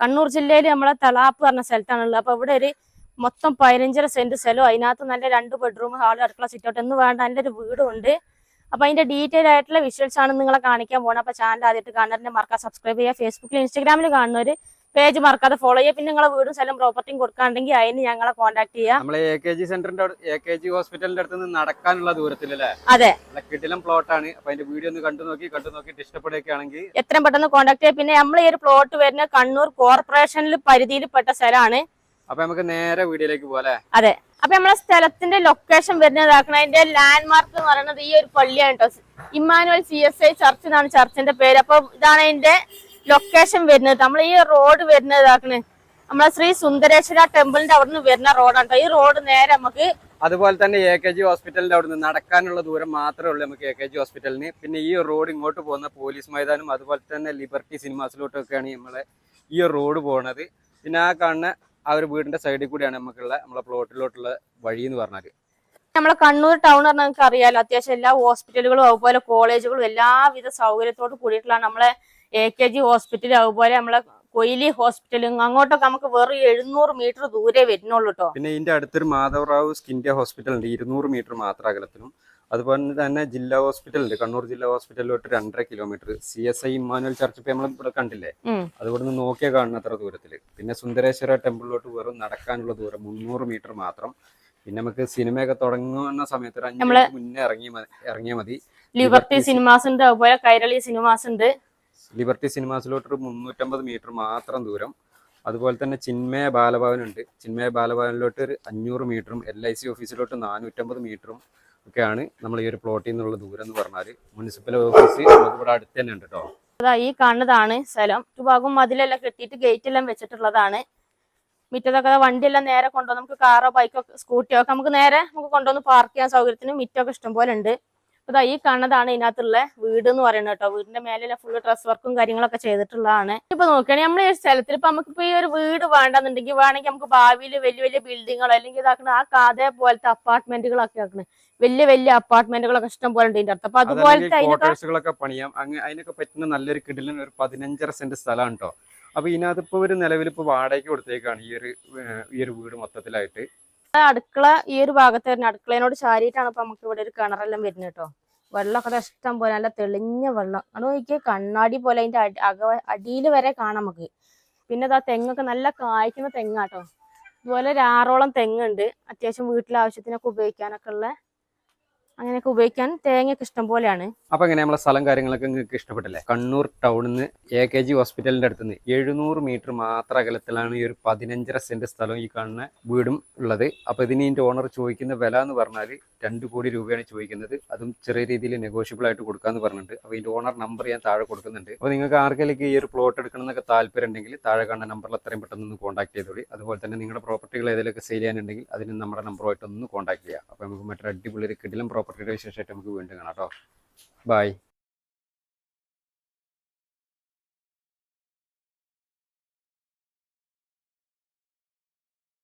കണ്ണൂർ ജില്ലയിൽ നമ്മളെ തളാപ്പ് പറഞ്ഞ സ്ഥലത്താണുള്ളത്. അപ്പൊ ഇവിടെ ഒരു മൊത്തം പതിനഞ്ചര സെന്റ് സ്ഥലവും അതിനകത്ത് നല്ല രണ്ട് ബെഡ്റൂം ഹാൾ അടുക്കള സിറ്റൗട്ട് എന്ന് വേണ്ട നല്ലൊരു വീടും ഉണ്ട് അപ്പൊ അതിന്റെ ഡീറ്റെയിൽ ആയിട്ടുള്ള വിഷ്വൽസ് ആണ് നിങ്ങളെ കാണിക്കാൻ പോകണം അപ്പൊ ചാനൽ ആദ്യമായിട്ട് കാണുന്നതിനെ മറക്കാൻ സബ്സ്ക്രൈബ് ചെയ്യുക. ഫേസ്ബുക്കിൽ ഇൻസ്റ്റാഗ്രാമിൽ കാണുന്നവര് പേജ് മറക്കാതെ ഫോളോ ചെയ്യുക. പിന്നെ നിങ്ങളെ വീടും സ്ഥലം പ്രോപ്പർട്ടിയും കൊടുക്കാണ്ടെങ്കിൽ അതിന് ഞങ്ങളെ കോൺടാക്ട് ചെയ്യുക. ഹോസ്പിറ്റലിന്റെ അടുത്ത് നിന്ന് നടക്കാനുള്ള ദൂരത്തിലല്ലേ അതെ. കിടിലം പ്ലോട്ടാണ് അപ്പൊ അതിന്റെ വീഡിയോ ഒന്ന് കണ്ടു നോക്കി കണ്ടു നോക്കി ഇഷ്ടപ്പെടുകയാണെങ്കിൽ എത്രയും പെട്ടെന്ന് കോൺടാക്ട് ചെയ്യുക. പിന്നെ നമ്മൾ ഈ ഒരു പ്ലോട്ട് വരുന്ന കണ്ണൂർ കോർപ്പറേഷനിൽ പരിധിയിൽപ്പെട്ട സ്ഥലമാണ്. അപ്പൊ നമുക്ക് നേരെ വീഡിയോയിലേക്ക് പോലെ അതെ. അപ്പൊ നമ്മളെ സ്ഥലത്തിന്റെ ലൊക്കേഷൻ വരുന്നതാക്കണം അതിന്റെ ലാൻഡ് മാർക്ക് എന്ന് പറയുന്നത് ഈ ഒരു പള്ളിയാണ് കേട്ടോ. Emmanuel C S I church എന്നാണ് ചർച്ചിന്റെ പേര്. അപ്പൊ ഇതാണ് അതിന്റെ ലൊക്കേഷൻ വരുന്നത്. നമ്മൾ ഈ റോഡ് വരുന്നതാക്കണ് നമ്മളെ ശ്രീ സുന്ദരേശ്വര ടെമ്പിളിന്റെ അവിടെ നിന്ന് വരുന്ന റോഡാണ് ഈ റോഡ് നേരെ നമുക്ക് അതുപോലെ തന്നെ എ കെ ജി ഹോസ്പിറ്റലിന്റെ അവിടെ നിന്ന് നടക്കാനുള്ള ദൂരം മാത്രമേ ഉള്ളൂ നമുക്ക് എ കെ ജി ഹോസ്പിറ്റലിന് പിന്നെ ഈ റോഡ് ഇങ്ങോട്ട് പോകുന്ന പോലീസ് മൈതാനം അതുപോലെ തന്നെ ലിബർട്ടി സിനിമാസിലോട്ടൊക്കെയാണ് നമ്മളെ ഈ റോഡ് പോണത്. പിന്നെ ആ കാണുന്ന ആ ഒരു വീടിന്റെ സൈഡിൽ കൂടിയാണ് നമുക്കുള്ള നമ്മളെ പ്ലോട്ടിലോട്ടുള്ള വഴി എന്ന് പറഞ്ഞാൽ. നമ്മളെ കണ്ണൂർ ടൗൺ പറഞ്ഞാൽ നമുക്ക് അറിയാലോ അത്യാവശ്യം എല്ലാ ഹോസ്പിറ്റലുകളും അതുപോലെ കോളേജുകളും എല്ലാവിധ സൗകര്യത്തോട് കൂടിയിട്ടുള്ള നമ്മളെ എ കെ ജി ഹോസ്പിറ്റൽ അതുപോലെ നമ്മളെ കൊയിലി ഹോസ്പിറ്റലും അങ്ങോട്ടൊക്കെ നമുക്ക് വെറും എഴുന്നൂറ് മീറ്റർ ദൂരെ വരുന്നുള്ളൂ കേട്ടോ പിന്നെ ഇതിന്റെ അടുത്തൊരു മാധവറാവു സ്കിൻഡ്യ ഹോസ്പിറ്റൽ ഉണ്ട്. ഇരുന്നൂറ് മീറ്റർ മാത്രം അകലത്തിലും. അതുപോലെ തന്നെ ജില്ലാ ഹോസ്പിറ്റൽ ഉണ്ട്. കണ്ണൂർ ജില്ലാ ഹോസ്പിറ്റലിലോട്ട് രണ്ടര kilometre C S I Emmanuel church ഇപ്പൊ നമ്മൾ ഇവിടെ കണ്ടില്ലേ. അതുകൊണ്ട് നിന്ന് നോക്കിയാൽ കാണുന്ന അത്ര ദൂരത്തിൽ പിന്നെ സുന്ദരേശ്വര ടെമ്പിളിലോട്ട് വെറും നടക്കാനുള്ള ദൂരം മുന്നൂറ് മീറ്റർ മാത്രം. പിന്നെ നമുക്ക് സിനിമയൊക്കെ തുടങ്ങുന്ന സമയത്ത് ഒരു അഞ്ച് മുന്നേ ഇറങ്ങിയ ഇറങ്ങിയാൽ മതി. ലിബർട്ടി സിനിമാസ് ഉണ്ട്. അതുപോലെ കൈരളി സിനിമാസ് ഉണ്ട്. ലിബർട്ടി സിനിമാസിലോട്ട് ഒരു മുന്നൂറ്റമ്പത് മീറ്റർ മാത്രം ദൂരം. അതുപോലെ തന്നെ ചിന്മയ ബാലഭവൻ ഉണ്ട്. ചിന്മയ ബാലഭവനിലോട്ട് ഒരു അഞ്ഞൂറ് മീറ്ററും എൽ ഐ സി ഓഫീസിലോട്ട് നാനൂറ്റമ്പത് മീറ്ററും ഒക്കെയാണ് നമ്മൾ ഈ ഒരു പ്ലോട്ടിൽ നിന്നുള്ള ദൂരം എന്ന് പറഞ്ഞാൽ. മുനിസിപ്പൽ ഓഫീസ് നമുക്ക് ഇവിടെ അടുത്ത് തന്നെ ഉണ്ട് കേട്ടോ അതാ ഈ കാണുന്നതാണ് സ്ഥലം. ഭാഗം മതിലെല്ലാം കെട്ടിയിട്ട് ഗേറ്റ് എല്ലാം വെച്ചിട്ടുള്ളതാണ്. മിറ്റത്തൊക്കെ വണ്ടിയെല്ലാം നേരെ കൊണ്ടുവന്ന് നമുക്ക് കാറോ ബൈക്കോ സ്കൂട്ടിയോ ഒക്കെ നമുക്ക് നേരെ നമുക്ക് കൊണ്ടുവന്ന് പാർക്ക് ചെയ്യാൻ സൗകര്യത്തിന് മിറ്റമൊക്കെ ഇഷ്ടംപോലെ ഉണ്ട്. ദാ ഈ കാണുന്നതാണ് ഇതിനകത്തുള്ള വീട് എന്ന് പറയുന്നത് കേട്ടോ. വീടിന്റെ മേലെ ഫുള്ള് ഡ്രസ് വർക്കും കാര്യങ്ങളൊക്കെ ചെയ്തിട്ടുള്ളതാണ്. ഇപ്പൊ നോക്കുകയാണെങ്കിൽ നമ്മൾ ഈ സ്ഥലത്തിൽ ഇപ്പൊ നമുക്ക് ഇപ്പൊ ഈ ഒരു വീട് വേണ്ടെന്നുണ്ടെങ്കിൽ വേണമെങ്കിൽ നമുക്ക് ഭാവിയിൽ വലിയ വലിയ ബിൽഡിങ്ങുകൾ അല്ലെങ്കിൽ ഇതാക്കണ ആ കാതേ പോലത്തെ അപ്പാർട്ട്മെന്റുകളൊക്കെ ആക്കണേ. വലിയ വലിയ അപ്പാർട്ട്മെന്റുകളൊക്കെ ഇഷ്ടം പോലെ ഉണ്ട് ഇതിന്റെ അടുത്ത് അപ്പൊ അതുപോലത്തെ അതിനൊക്കെ പണിയാം. അതിനൊക്കെ പറ്റുന്ന നല്ലൊരു കിടിലൻ ഒരു പതിനഞ്ചര സെന്റ് സ്ഥലം കേട്ടോ അപ്പൊ ഇതിനകത്ത് ഇപ്പൊ ഒരു നിലവിൽ ഇപ്പൊ വാടകയ്ക്ക് കൊടുത്തേക്കാണ് ഈ ഒരു ഈ ഒരു വീട് മൊത്തത്തിലായിട്ട്. അടുക്കള ഈ ഒരു ഭാഗത്ത് വരുന്ന അടുക്കളേനോട് ചാരിയിട്ടാണ് ഇപ്പൊ നമുക്ക് ഇവിടെ ഒരു കിണറെല്ലാം വരുന്നത് കേട്ടോ. വെള്ളമൊക്കെ ഇഷ്ടം പോലെ നല്ല തെളിഞ്ഞ വെള്ളം. അത് നോക്കിയ കണ്ണാടി പോലെ അതിന്റെ അക അടിയിൽ വരെ കാണാം നമുക്ക്. പിന്നെ ആ തെങ്ങൊക്കെ നല്ല കായ്ക്കുന്ന തെങ്ങാട്ടോ ഇതുപോലെ ഒരു ആറോളം തെങ്ങുണ്ട്. അത്യാവശ്യം വീട്ടിലെ ആവശ്യത്തിനൊക്കെ ഉപയോഗിക്കാനൊക്കെ ഉള്ള അങ്ങനെയൊക്കെ ഉപയോഗിക്കാൻ തേങ്ങയൊക്കെ ഇഷ്ടം പോലെയാണ്. അപ്പൊ എങ്ങനെ നമ്മളെ സ്ഥലം കാര്യങ്ങളൊക്കെ നിങ്ങൾക്ക് ഇഷ്ടപ്പെട്ടില്ലേ? കണ്ണൂർ ടൗണിൽ നിന്ന് എ കെ ജി ഹോസ്പിറ്റലിന്റെ അടുത്ത് നിന്ന് എഴുന്നൂറ് മീറ്റർ മാത്രം അകലത്തിലാണ് ഈ ഒരു പതിനഞ്ചര സെന്റ് സ്ഥലം ഈ കാണുന്ന വീടും ഉള്ളത്. അപ്പൊ ഇതിന് ഇതിന്റെ ഓണർ ചോദിക്കുന്ന വില എന്ന് പറഞ്ഞാൽ രണ്ട് കോടി രൂപയാണ് ചോദിക്കുന്നത്. അതും ചെറിയ രീതിയിൽ നെഗോഷ്യബിൾ ആയിട്ട് കൊടുക്കാന്ന് പറഞ്ഞിട്ടുണ്ട്. അപ്പൊ ഇതിന്റെ ഓണർ നമ്പർ ഞാൻ താഴെ കൊടുക്കുന്നുണ്ട്. അപ്പൊ നിങ്ങൾക്ക് ആർക്കെങ്കിലും ഈ ഒരു പ്ലോട്ട് എടുക്കണം എന്നൊക്കെ താല്പര്യം ഉണ്ടെങ്കിൽ താഴെ കാണുന്ന നമ്പറിൽ എത്രയും പെട്ടെന്ന് ഒന്ന് കോൺടാക്ട് ചെയ്തോളി അതുപോലെ തന്നെ നിങ്ങളുടെ പ്രോപ്പർട്ടികൾ ഏതെങ്കിലുമൊക്കെ സെയിൽ ചെയ്യാനുണ്ടെങ്കിൽ അതിന് നമ്മുടെ നമ്പറുമായിട്ട് ഒന്ന് കോൺടാക്ട് ചെയ്യാം. അപ്പൊ നമുക്ക് മറ്റൊരു അടിപൊളി ഒരു കിടിലം പ്രോപ്പർട്ടിയുടെ വിശേഷമായിട്ട് നമുക്ക് വീണ്ടും കാണാം കേട്ടോ. ബൈ